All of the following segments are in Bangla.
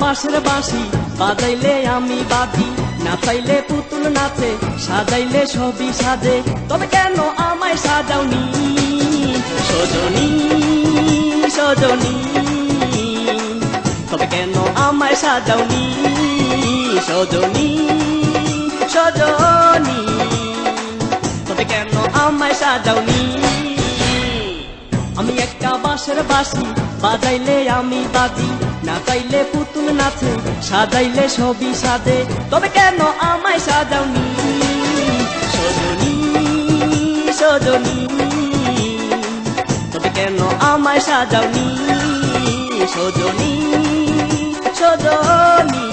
বাঁশের বাঁশি, বাজাইলে আমি বাজি, নাচাইলে পুতুল নাচে, সাজাইলে সবই সাজে। তবে কেন আমায় সাজাওনি? সজনী সজনী। তবে কেন আমায় সাজাওনি? সজনী সজনী। তবে কেন আমায় সাজাওনি? আমি একটা বাঁশের বাঁশি, বাজাইলে আমি বাজি। নাচাইলে পুতুল নাচে, সাজাইলে সবই সাজে। তবে কেন আমায় সাজাওনি? সজনী সজনী। তবে কেন আমায় সাজাওনি? সজনী সজনী।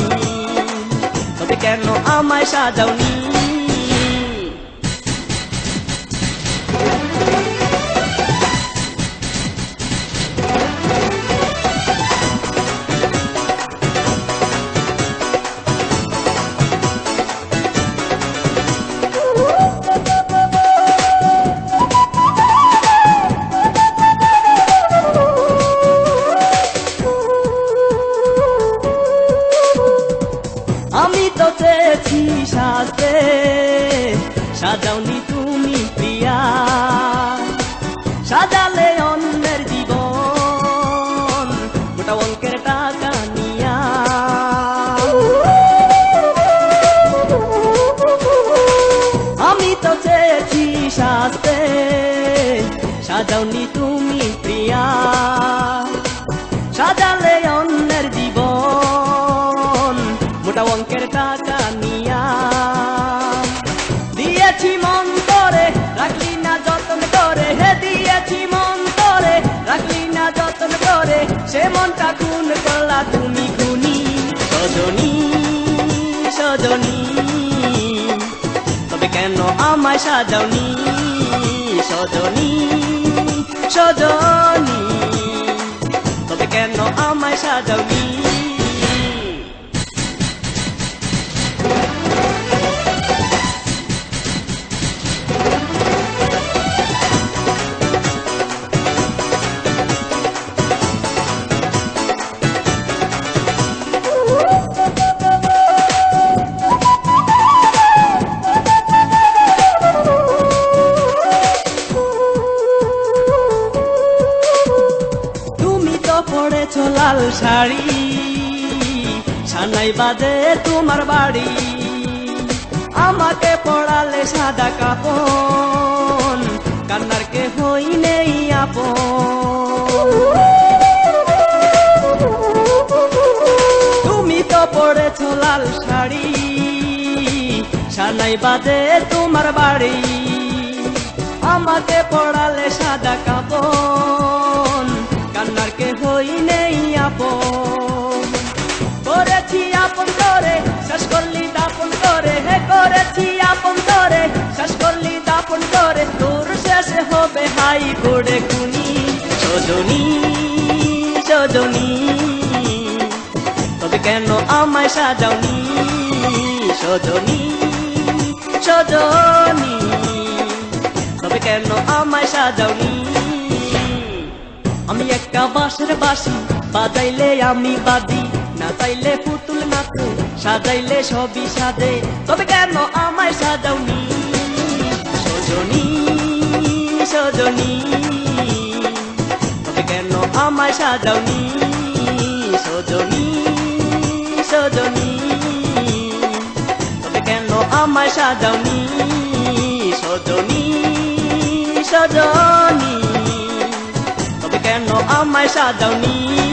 তবে কেন আমায় সাজাওনি? আমি তো চেয়েছি সাজতে। সাজাওনি তুমি প্রিয়া। সাজালে অন্যের জীবন মোটা অঙ্কের টাকা নিয়া। আমি তো চেয়েছি সাজতে। সাজাওনি তুমি মনটা খুন করলা তুমি খুনি? সজনী সজনী। তবে কেন আমায় সাজাওনি? সজনী সজনী। তবে কেন আমায় সাজাওনি? লাল শাড়ি, সানাই বাজে তোমার বাড়ি। আমাকে পড়ালে সাদা কাপন, কান্নার কে হই নেই তুমি তো পড়েছ লাল শাড়ি, সানাই বাজে তোমার বাড়ি। আমাকে পড়ালে সাদা হাই করে খুনি, সজনী সজনী। তবে কেন আমায় সাজাওনি, সজনী সজনী? তবে কেন আমায় সাজাওনি? আমি একটা বাঁশের বাসি বাজাইলে আমি বাদি নাচাইলে পুতুল নাচে, সাজাইলে সবই সাজে। তবে কেন আমায় সাজাওনি, সজনী? সজনী কেন আমায় সজনী সজনী তবে কেন আমায় সাজাওনি? সজনী সজনী তবে কেন আমায় সাজাওনি?